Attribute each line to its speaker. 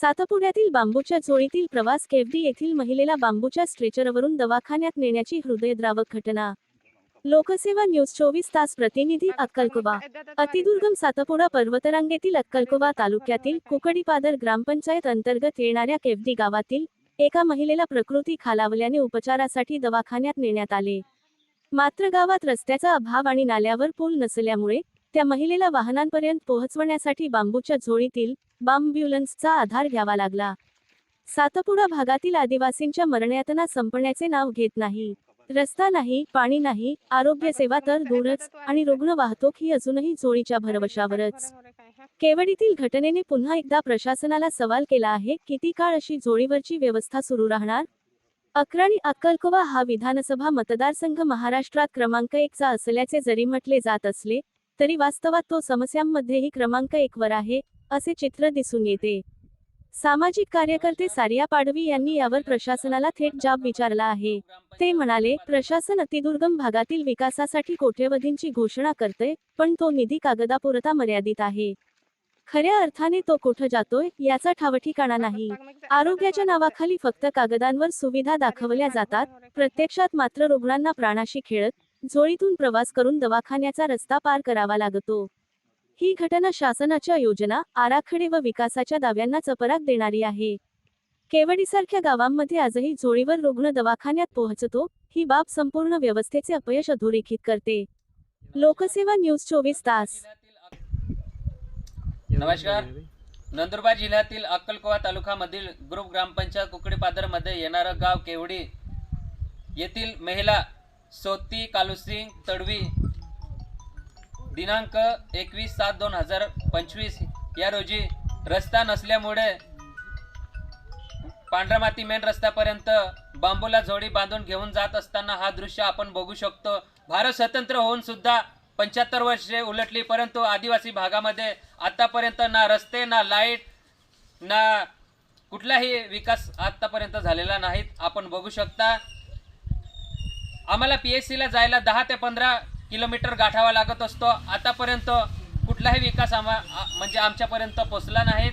Speaker 1: सातपुड्यातील बांबूच्या झोळीतील प्रवास केवडी येथील महिलेला बांबूच्या स्ट्रेचरवरून दवाखान्यात नेण्याची हृदयद्रावक घटना. लोकसेवा न्यूज चोवीस तास प्रतिनिधी अक्कलकोबा अतिदुर्गम सातपुडा पर्वतरांगेतील अक्कलकोबा तालुक्यातील कुकडीपादर ग्रामपंचायत अंतर्गत येणाऱ्या केवडी गावातील एका महिलेला प्रकृती खालावल्याने उपचारासाठी दवाखान्यात नेण्यात आले. मात्र गावात रस्त्याचा अभाव आणि नाल्यावर पूल नसल्यामुळे त्या महिलेला वाहनांपर्यंत पोहोचवण्यासाठी बांबूच्या झोळीतील बांब्युलन्सचा आधार घ्यावा लागला. सातपुडा भागातील आदिवासींच्या मरण्यातना संपण्याचे नाव घेत नाही. रस्ता नाही पाणी नाही आरोग्य सेवा तर दूरच आणि रुग्ण वाहतूक ही अजूनही जोडीच्या भरवशावरच. केवडीतील घटनेने पुन्हा एकदा प्रशासनाला सवाल केला आहे किती काळ अशी जोडीवरची व्यवस्था सुरू राहणार? अक्राणी अक्कलकोवा हा विधानसभा मतदारसंघ महाराष्ट्रात क्रमांक एकचा असल्याचे जरी म्हटले जात असले तरी वास्तवात तो समस्यांमध्येही क्रमांक एकवर आहे असे चित्र दिसून येते. सामाजिक कार्यकर्ते सारिया पाडवी यांनी यावर प्रशासनाला थेट जाब विचारला आहे. ते म्हणाले प्रशासन अतिदुर्गम भागातील विकासासाठी कोट्यवधींची घोषणा करते पण तो निधी कागदापुरता मर्यादित आहे. खऱ्या अर्थाने तो कुठं जातोय याचा ठावठिकाणा नाही. आरोग्याच्या नावाखाली फक्त कागदांवर सुविधा दाखवल्या जातात प्रत्यक्षात मात्र रुग्णांना प्राणाशी खेळत झोळीतून प्रवास करून दवाखान्याचा रस्ता पार करावा लागतो. ही घटना शासनाच्या योजना आराखडे व विकासाच्या दाव्यांना चपराक देणारी आहे. केवडीसारख्या गावांमध्ये आजही झोळीवर रुग्ण दवाखान्यात पोहोचतो ही बाब संपूर्ण व्यवस्थेचे अपयश अधोरेखित करते. लोकसेवा न्यूज चोवीस तास.
Speaker 2: नमस्कार. नंदुरबार जिल्ह्यातील अक्कलकोवा तालुक्यामधील ग्रुप ग्रामपंचायत कुकडीपादरमध्ये येणारं गाव केवडी येथील महिला सोती कालुसिंग तडवी. दिनांक एकवीस सात दोन हजार पंचवीस. या रोजी रस्ता नसल्यामुळे पांढरा माती मेन रस्त्यापर्यंत बांबूला जोडी बांधून घेऊन जात असताना हा दृश्य आपण बघू शकतो. भारत स्वतंत्र होऊन सुद्धा पंच्याहत्तर वर्षे उलटली परंतु आदिवासी भागामध्ये आतापर्यंत ना रस्ते ना लाइट ना कुठलाही विकास आतापर्यंत झालेला नाहीत. आपण बघू शकता आम्हाला पी एस सीला जायला दहा ते पंधरा किलोमीटर गाठावा लागत असतो. आतापर्यंत कुठलाही विकास आम्हा म्हणजे आमच्यापर्यंत पोचला नाहीत.